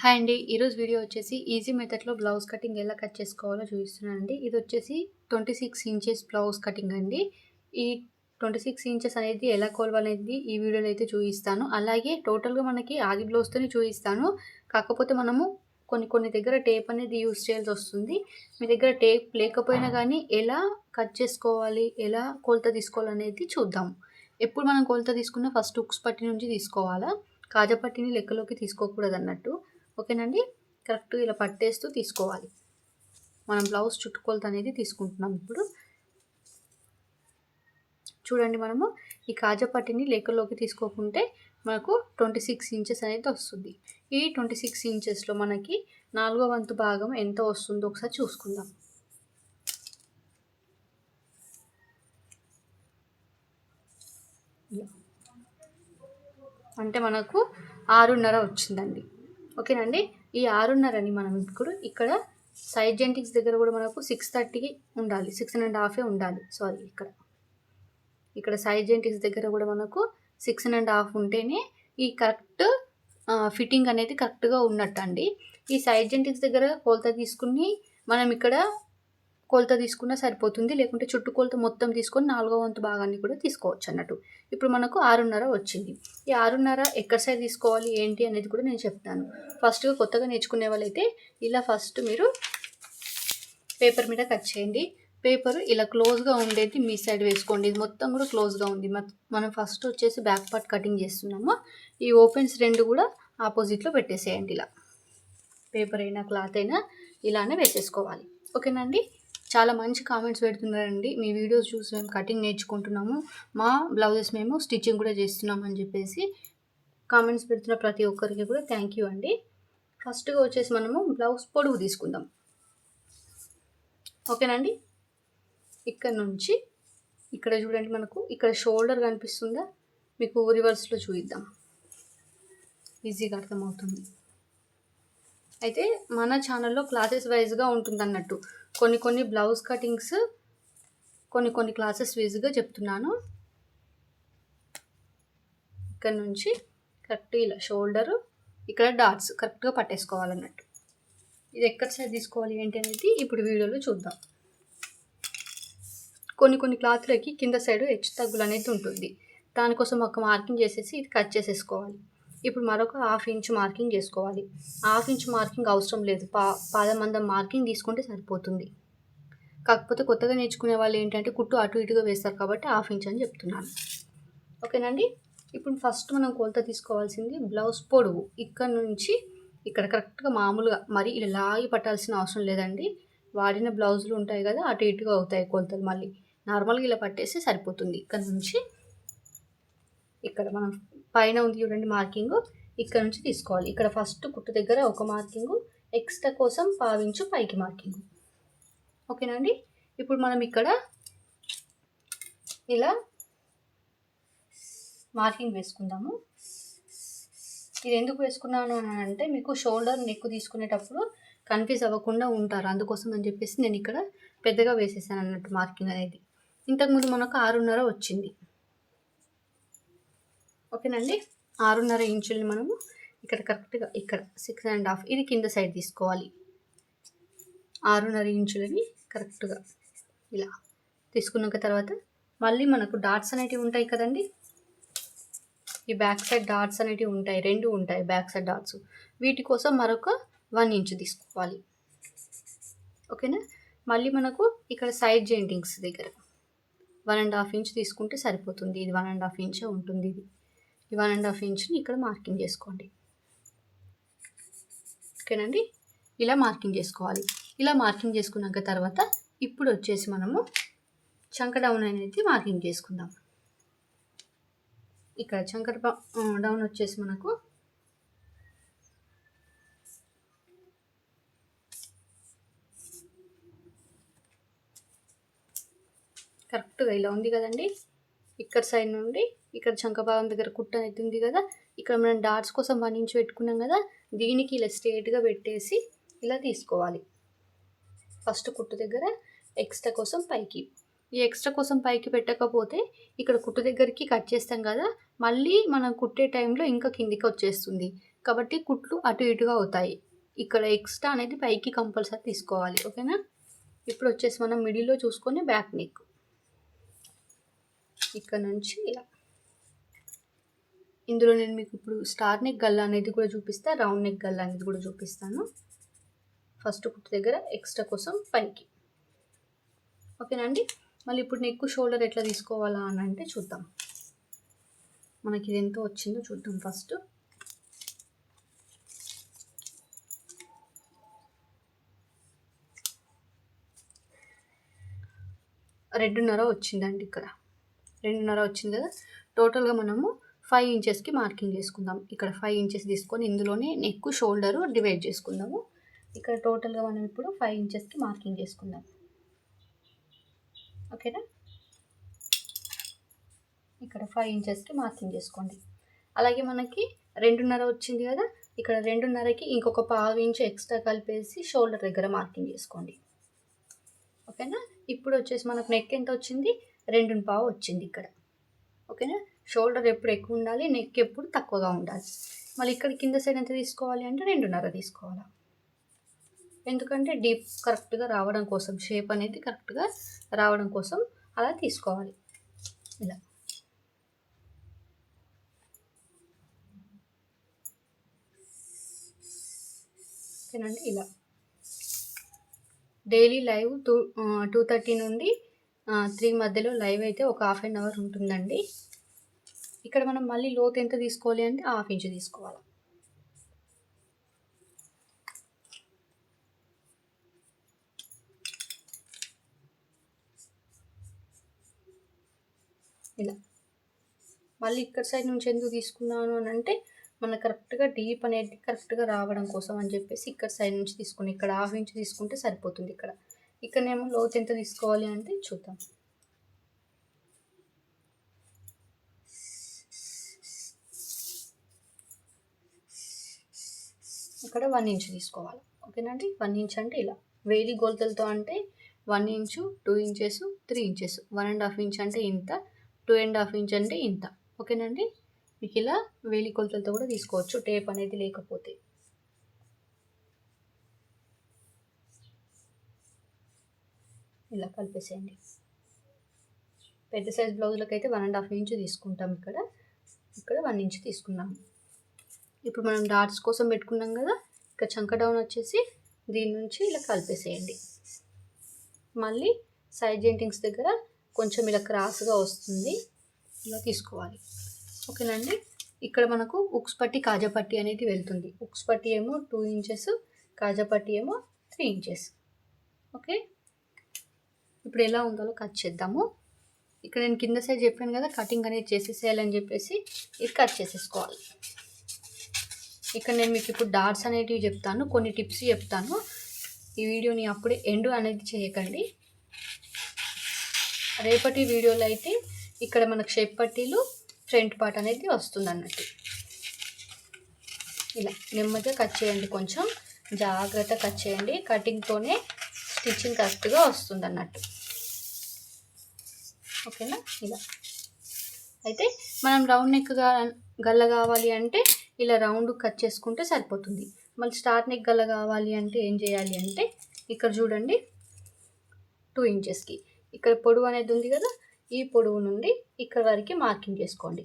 Hi అండి. ఈరోజు video వచ్చేసి ఈజీ మెథడ్లో బ్లౌజ్ కటింగ్ ఎలా కట్ చేసుకోవాలో చూపిస్తున్నానండి. ఇది వచ్చేసి twenty six inches blouse cutting అండి. ఈ ట్వంటీ సిక్స్ ఇంచెస్ అనేది ఎలా కొలవాలనేది ఈ వీడియోలో అయితే చూపిస్తాను. అలాగే టోటల్గా మనకి ఆది బ్లౌజ్తోనే చూపిస్తాను. కాకపోతే మనము కొన్ని కొన్ని దగ్గర టేప్ అనేది యూస్ చేయాల్సి వస్తుంది. మీ దగ్గర టేప్ లేకపోయినా కానీ ఎలా కట్ చేసుకోవాలి ఎలా కొలత తీసుకోవాలనేది చూద్దాం. ఎప్పుడు మనం కొలత తీసుకున్న ఫస్ట్ ఉక్స్ పట్టి నుంచి తీసుకోవాలా? కాజా పట్టిని లెక్కలోకి తీసుకోకూడదు అన్నట్టు ఓకేనండి? కరెక్ట్ ఇలా పట్టేస్తూ తీసుకోవాలి. మనం బ్లౌజ్ చుట్టుకొలత అనేది తీసుకుంటున్నాం ఇప్పుడు. చూడండి మనము ఈ కాజపట్టిని లేఖలోకి లెక్కలోకి తీసుకోకుంటే మనకు ట్వంటీ సిక్స్ ఇంచెస్ అనేది వస్తుంది. ఈ ట్వంటీ సిక్స్ ఇంచెస్లో మనకి నాలుగో వంతు భాగం ఎంత వస్తుందో ఒకసారి చూసుకుందాం. అంటే మనకు ఆరున్నర వచ్చిందండి. ఓకేనండి? ఈ ఆరున్నరని మనం ఇప్పుడు ఇక్కడ సైడ్ జెంటిక్స్ దగ్గర కూడా మనకు సిక్స్ థర్టీకి ఉండాలి. సిక్స్ అండ్ హాఫే ఉండాలి. సారీ ఇక్కడ. ఇక్కడ సైడ్ జెంటిక్స్ దగ్గర కూడా మనకు సిక్స్ అండ్ హాఫ్ ఉంటేనే ఈ కరెక్ట్ ఫిట్టింగ్ అనేది కరెక్ట్గా ఉన్నట్టు అండి ఈ సైడ్ జెంటిక్స్ దగ్గర కొలత తీసుకుని మనం ఇక్కడ కొలత తీసుకున్నా సరిపోతుంది. లేకుంటే చుట్టూ కొలత మొత్తం తీసుకొని నాలుగో వంతు భాగాన్ని కూడా తీసుకోవచ్చు అన్నట్టు. ఇప్పుడు మనకు ఆరున్నర వచ్చింది. ఈ ఆరున్నర ఎక్కడ సైడ్ తీసుకోవాలి? ఏంటి అనేది కూడా నేను చెప్తాను. ఫస్ట్గా కొత్తగా నేర్చుకునే వాళ్ళైతే ఇలా ఫస్ట్ మీరు పేపర్ మీద కట్ చేయండి. పేపర్ ఇలా క్లోజ్గా ఉండేది మీ సైడ్ వేసుకోండి. ఇది మొత్తం కూడా క్లోజ్గా ఉంది. మనం ఫస్ట్ వచ్చేసి బ్యాక్ పార్ట్ కటింగ్ చేస్తున్నాము. ఈ ఓపెన్స్ రెండు కూడా ఆపోజిట్లో పెట్టేసేయండి ఇలా. పేపర్ అయినా క్లాత్ అయినా ఇలానే వేసేసుకోవాలి. ఓకేనండి చాలా మంచి కామెంట్స్ పెడుతున్నారండి. మీ వీడియోస్ చూసి మేము కటింగ్ నేర్చుకుంటున్నాము. మా బ్లౌజెస్ మేము స్టిచ్చింగ్ కూడా చేస్తున్నాం అని చెప్పేసి కామెంట్స్ పెడుతున్న ప్రతి ఒక్కరికి కూడా థ్యాంక్ యూ అండి. ఫస్ట్గా వచ్చేసి మనము బ్లౌజ్ పొడుగు తీసుకుందాం. ఓకేనండి ఇక్కడ నుంచి ఇక్కడ చూడండి మనకు ఇక్కడ షోల్డర్ కనిపిస్తుందా? మీకు రివర్స్లో చూద్దాం ఈజీగా అర్థమవుతుంది. అయితే మన ఛానల్లో క్లాసెస్ వైజ్గా ఉంటుంది అన్నట్టు కొన్ని కొన్ని బ్లౌజ్ కటింగ్స్ కొన్ని కొన్ని క్లాసెస్ వైజ్గా చెప్తున్నాను. ఇక్కడ నుంచి కరెక్ట్ ఇలా షోల్డరు ఇక్కడ డాట్స్ కరెక్ట్గా పట్టేసుకోవాలన్నట్టు. ఇది ఎక్కడ సైడ్ తీసుకోవాలి ఏంటి అనేది ఇప్పుడు వీడియోలో చూద్దాం. కొన్ని కొన్ని క్లాత్లకి కింద సైడ్ హెచ్చు తగ్గులు అనేది ఉంటుంది. దానికోసం ఒక మార్కింగ్ చేసేసి ఇది కట్ చేసేసుకోవాలి. ఇప్పుడు మరొక హాఫ్ ఇంచ్ మార్కింగ్ చేసుకోవాలి. హాఫ్ ఇంచ్ మార్కింగ్ అవసరం లేదు. పా పాదమందం మార్కింగ్ తీసుకుంటే సరిపోతుంది. కాకపోతే కొత్తగా నేర్చుకునే వాళ్ళు ఏంటంటే కుట్టు అటు ఇటుగా వేస్తారు కాబట్టి హాఫ్ ఇంచ్ అని చెప్తున్నాను. ఓకేనండి? ఇప్పుడు ఫస్ట్ మనం కొలత తీసుకోవాల్సింది బ్లౌజ్ పొడవు. ఇక్కడ నుంచి ఇక్కడ కరెక్ట్గా మామూలుగా మరి ఇలా లాగి పట్టాల్సిన అవసరం లేదండి. వాడిన బ్లౌజులు ఉంటాయి కదా అటు ఇటుగా అవుతాయి కొలతలు మళ్ళీ. నార్మల్గా ఇలా పట్టేస్తే సరిపోతుంది. ఇక్కడ నుంచి ఇక్కడ మనం పైన ఉంది చూడండి మార్కింగ్. ఇక్కడ నుంచి తీసుకోవాలి. ఇక్కడ ఫస్ట్ కుట్టు దగ్గర ఒక మార్కింగ్ ఎక్స్ట్రా కోసం పావించు పైకి మార్కింగ్. ఓకేనండి ఇప్పుడు మనం ఇక్కడ ఇలా మార్కింగ్ వేసుకుందాము. ఇది ఎందుకు వేసుకున్నాను అని అంటే మీకు షోల్డర్ నెక్ తీసుకునేటప్పుడు కన్ఫ్యూజ్ అవ్వకుండా ఉంటారు. అందుకోసం అని చెప్పేసి నేను ఇక్కడ పెద్దగా వేసేసాను అన్నట్టు మార్కింగ్ అనేది. ఇంతకుముందు మనకు ఆరున్నర వచ్చింది. ఓకేనండి? ఆరున్నర ఇంచుల్ని మనము ఇక్కడ కరెక్ట్గా ఇక్కడ సిక్స్ అండ్ హాఫ్ ఇది కింద సైడ్ తీసుకోవాలి. ఆరున్నర ఇంచులని కరెక్ట్గా ఇలా తీసుకున్నాక తర్వాత మళ్ళీ మనకు డాట్స్ అనేటివి ఉంటాయి కదండి? ఈ బ్యాక్ సైడ్ డాట్స్ అనేటివి ఉంటాయి రెండు ఉంటాయి బ్యాక్ సైడ్ డాట్స్. వీటి కోసం మరొక వన్ ఇంచ్ తీసుకోవాలి. ఓకేనా? మళ్ళీ మనకు ఇక్కడ సైడ్ జాయింటింగ్స్ దగ్గర వన్ అండ్ హాఫ్ ఇంచ్ తీసుకుంటే సరిపోతుంది. ఇది వన్ అండ్ హాఫ్ ఇంచే ఉంటుంది ఇది. ఈ వన్ అండ్ హాఫ్ ఇంచ్ని ఇక్కడ మార్కింగ్ చేసుకోండి. ఓకేనండి? ఇలా మార్కింగ్ చేసుకోవాలి. ఇలా మార్కింగ్ చేసుకున్నాక తర్వాత ఇప్పుడు వచ్చేసి మనము చంక డౌన్ అనేది మార్కింగ్ చేసుకుందాం. ఇక్కడ చంక డౌన్ వచ్చేసి మనకు కరెక్ట్గా ఇలా ఉంది కదండి? ఇక్కడ సైడ్ నుండి ఇక్కడ చంక భాగం దగ్గర కుట్ట అనేది ఉంది కదా ఇక్కడ మనం డాట్స్ కోసం వన్ పెట్టుకున్నాం కదా దీనికి ఇలా స్ట్రేట్గా పెట్టేసి ఇలా తీసుకోవాలి. ఫస్ట్ కుట్టు దగ్గర ఎక్స్ట్రా కోసం పైకి. ఈ ఎక్స్ట్రా కోసం పైకి పెట్టకపోతే ఇక్కడ కుట్టు దగ్గరికి కట్ చేస్తాం కదా మళ్ళీ మనం కుట్టే టైంలో ఇంకా కిందికి వచ్చేస్తుంది. కాబట్టి కుట్లు అటు ఇటుగా అవుతాయి. ఇక్కడ ఎక్స్ట్రా అనేది పైకి కంపల్సరీ తీసుకోవాలి ఓకేనా ఇప్పుడు వచ్చేసి మనం మిడిల్లో చూసుకొని బ్యాక్ నెక్ ఇక్కడ నుంచి ఇలా. ఇందులో నేను మీకు ఇప్పుడు స్టార్ నెక్ గల్ల అనేది కూడా చూపిస్తా రౌండ్ నెక్ గల్ల అనేది కూడా చూపిస్తాను. ఫస్ట్ కుట్టు దగ్గర ఎక్స్ట్రా కోసం పైకి. ఓకేనండి మళ్ళీ ఇప్పుడు నెక్ షోల్డర్ ఎట్లా తీసుకోవాలా అని అంటే చూద్దాం. మనకి ఇది ఎంత వచ్చిందో చూద్దాం ఫస్ట్. రెండున్నర వచ్చిందండి ఇక్కడ. రెండున్నర వచ్చింది కదా. టోటల్గా మనము ఫైవ్ ఇంచెస్కి మార్కింగ్ చేసుకుందాం. ఇక్కడ ఫైవ్ ఇంచెస్ తీసుకొని ఇందులోనే నెక్ షోల్డరు డివైడ్ చేసుకుందాము. ఇక్కడ టోటల్గా మనం ఇప్పుడు ఫైవ్ ఇంచెస్కి మార్కింగ్ చేసుకుందాం. ఓకేనా ఇక్కడ ఫైవ్ ఇంచెస్కి మార్కింగ్ చేసుకోండి. అలాగే మనకి రెండున్నర వచ్చింది కదా. ఇక్కడ రెండున్నరకి ఇంకొక పావు ఇంచు ఎక్స్ట్రా కలిపేసి షోల్డర్ దగ్గర మార్కింగ్ చేసుకోండి. ఓకేనా ఇప్పుడు వచ్చేసి మనకు నెక్ ఎంత వచ్చింది? రెండు పావు వచ్చింది ఇక్కడ. ఓకేనా? షోల్డర్ ఎప్పుడు ఎక్కువ ఉండాలి నెక్ ఎప్పుడు తక్కువగా ఉండాలి. మళ్ళీ ఇక్కడ కింద సైడ్ ఎంత తీసుకోవాలి అంటే రెండున్నర తీసుకోవాలి. ఎందుకంటే డీప్ కరెక్ట్గా రావడం కోసం షేప్ అనేది కరెక్ట్గా రావడం కోసం అలా తీసుకోవాలి. ఇలా. ఓకేనండి ఇలా. Daily live two two thirty నుండి త్రీ మధ్యలో లైవ్ అయితే ఒక హాఫ్ అన్ అవర్ ఉంటుందండి. ఇక్కడ మనం మళ్ళీ లోతు ఎంత తీసుకోవాలి అంటే హాఫ్ ఇంచ్ తీసుకోవాలి. ఇలా. మళ్ళీ ఇక్కడ సైడ్ నుంచి ఎందుకు తీసుకున్నాను అని అంటే మన కరెక్ట్గా డీప్ అనేది కరెక్ట్గా రావడం కోసం అని చెప్పేసి ఇక్కడ సైడ్ నుంచి తీసుకుని ఇక్కడ హాఫ్ ఇంచ్ తీసుకుంటే సరిపోతుంది ఇక్కడ. ఇక్కడనేమో లోతు ఎంత తీసుకోవాలి అంటే చూద్దాం. ఇక్కడ వన్ ఇంచ్ తీసుకోవాలి. ఓకేనండి వన్ ఇంచ్ అంటే ఇలా. వేలి గోల్తలతో అంటే one inch two inches three inches. One and half inch అంటే ఇంత టూ అండ్ హాఫ్ ఇంచ్ అంటే ఇంత. ఓకేనండి మీకు ఇలా వేలి కొలతలతో కూడా తీసుకోవచ్చు. టేప్ అనేది లేకపోతే. ఇలా కలిపేసేయండి. పెద్ద సైజ్ బ్లౌజులకు అయితే వన్ అండ్ హాఫ్ ఇంచ్ తీసుకుంటాం ఇక్కడ. ఇక్కడ వన్ ఇంచ్ తీసుకున్నాం. ఇప్పుడు మనం డాట్స్ కోసం పెట్టుకున్నాం కదా ఇక్కడ చంక డౌన్ వచ్చేసి దీని నుంచి ఇలా కలిపేసేయండి. మళ్ళీ సైడ్ జెంటింగ్స్ దగ్గర కొంచెం ఇలా క్రాస్గా వస్తుంది. ఇలా తీసుకోవాలి. ఓకేనండి? ఇక్కడ మనకు ఉక్స్ పట్టి కాజాపట్టి అనేది వెళ్తుంది. ఉక్స్ పట్టి ఏమో టూ ఇంచెస్ కాజాపట్టి ఏమో త్రీ ఇంచెస్. ఓకే? ఇప్పుడు ఎలా ఉందో కట్ చేద్దాము. ఇక్కడ నేను కింద సైడ్ చెప్పాను కదా కటింగ్ అనేది చేసేసేయాలని చెప్పేసి ఇది కట్ చేసేసుకోవాలి. ఇక్కడ నేను మీకు ఇప్పుడు డాట్స్ అనేటివి చెప్తాను కొన్ని టిప్స్ చెప్తాను. ఈ వీడియోని అప్పుడే ఎండు అనేది చేయకండి. రేపటి వీడియోలో అయితే ఇక్కడ మనకు షేప్ పట్టీలు ఫ్రంట్ పార్ట్ అనేది వస్తుంది అన్నట్టు ఇలా నెమ్మదిగా కట్ చేయండి కొంచెం. జాగ్రత్త కట్ చేయండి. కటింగ్తోనే స్టిచ్చింగ్ కరెక్ట్గా వస్తుంది అన్నట్టు ఓకేనా? ఇలా. అయితే మనం రౌండ్ నెక్గా గల్ల కావాలి అంటే ఇలా రౌండ్ కట్ చేసుకుంటే సరిపోతుంది. మళ్ళీ స్టార్ నెక్ గల్ల కావాలి అంటే ఏం చేయాలి అంటే ఇక్కడ చూడండి టూ ఇంచెస్కి ఇక్కడ పొడవు అనేది ఉంది కదా ఈ పొడవు నుండి ఇక్కడ వరకు మార్కింగ్ చేసుకోండి.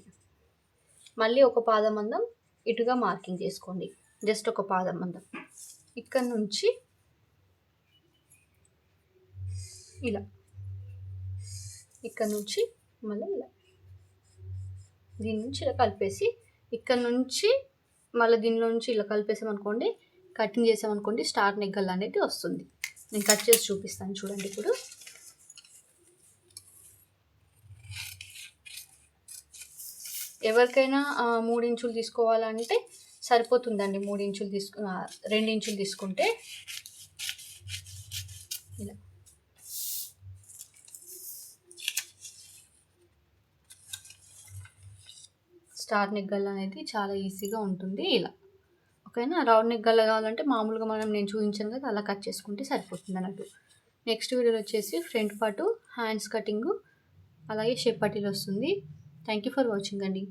మళ్ళీ ఒక పాదం మందం ఇటుగా మార్కింగ్ చేసుకోండి. జస్ట్ ఒక పాదం మందం ఇక్కడ నుంచి ఇలా. ఇక్కడ నుంచి మళ్ళీ ఇలా. దీని నుంచి ఇలా కలిపేసి ఇక్కడ నుంచి మళ్ళీ దీనిలో నుంచి ఇలా కలిపేసామనుకోండి కటింగ్ చేసామనుకోండి స్టార్ నెగ్గల్ అనేది వస్తుంది. నేను కట్ చేసి చూపిస్తాను చూడండి ఇప్పుడు. ఎవరికైనా మూడు ఇంచులు తీసుకోవాలంటే సరిపోతుందండి మూడు ఇంచులు తీసుకు రెండు ఇంచులు తీసుకుంటే. ఇలా. స్టార్ నిగ్గల్ అనేది చాలా ఈజీగా ఉంటుంది ఇలా. ఓకేనా? రౌండ్ నిగ్గల్ కావాలంటే మామూలుగా మనం నేను చూపించాను కదా అలా కట్ చేసుకుంటే సరిపోతుంది అన్నట్టు. నెక్స్ట్ వీడియోలో వచ్చేసి ఫ్రంట్ పాటు హ్యాండ్స్ కటింగు అలాగే షేప్ పట్టీలు వస్తుంది. థ్యాంక్ యూ ఫర్ వాచింగ్ అండి.